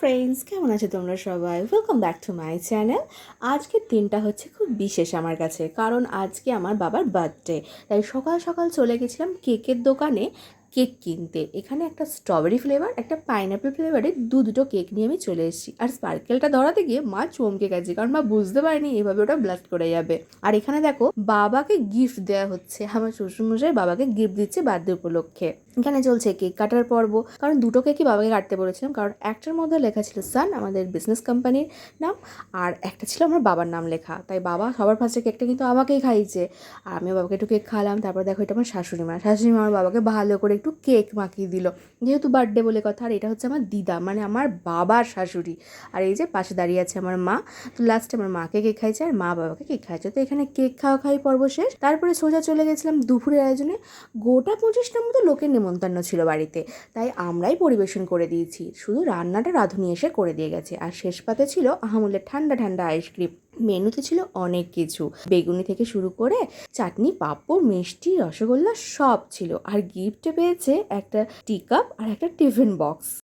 Friends কেমন আছো তোমরা সবাই? Welcome back to my channel আজকের দিনটা হচ্ছে খুব বিশেষ আমার কাছে, কারণ আজকে আমার বাবার বার্থডে তাই সকাল সকাল চলে গেছিলাম কেকের দোকানে কেক কিনতে। এখানে একটা স্ট্রবেরি ফ্লেভার একটা পাইনঅ্যাপেল ফ্লেভারের দু দুটো কেক নিয়ে আমি চলে এসেছি। আর স্পার্কেলটা ধরাতে গিয়ে মা চমকে গেছে, কারণ মা বুঝতে পারেনি এভাবে ওটা ব্লাস্ট করে যাবে। আর এখানে দেখো, বাবাকে গিফট দেওয়া হচ্ছে, আমার শ্বশুরমশাই বাবাকে গিফট দিচ্ছে বার্থডে উপলক্ষে। এখানে চলছে কেক কাটার পর্ব? কারণ দুটো কেকই বাবাকে কাটতে বলেছিলাম? কারণ একটার মধ্যে লেখা ছিল সান, আমাদের বিজনেস কোম্পানির নাম, আর একটা ছিল আমার বাবার নাম লেখা। তাই বাবা সবার ফার্স্টে কেকটা কিন্তু আমাকেই খাইয়েছে। আর আমি বাবাকে একটু কেক খাওয়ালাম, তারপর দেখো এটা আমার শাশুড়ি মা। শাশুড়ি মা আমার বাবাকে ভালো করে একটু কেক মাখিয়ে দিল। যেহেতু বার্থডে বলে কথা, আর এটা হচ্ছে আমার দিদা মানে আমার বাবার শাশুড়ি। আর এই যে পাশে দাঁড়িয়ে আছে আমার মা, তো লাস্টে আমার মাকে কেক খাইছে আর মা বাবাকে কেক খাইছে তো এখানে কেক খাওয়া খাই পর্ব শেষ। তারপরে সোজা চলে গেছিলাম দুপুরের আয়োজনে। গোটা পঁচিশটার মতো লোকের নেমন্তন্ন ছিল বাড়িতে। তাই আমরাই পরিবেশন করে দিয়েছি। শুধু রান্নাটা রাঁধুনি এসে করে দিয়ে গেছে। আর শেষ পাতে ছিল আহামুলের ঠান্ডা ঠান্ডা আইসক্রিম মেনুতে ছিল অনেক কিছু। বেগুনি থেকে শুরু করে চাটনি, পাঁপড়, মিষ্টি, রসগোল্লা সব ছিল। আর গিফটে পেয়েছে একটা টি কাপ আর একটা টিফিন বক্স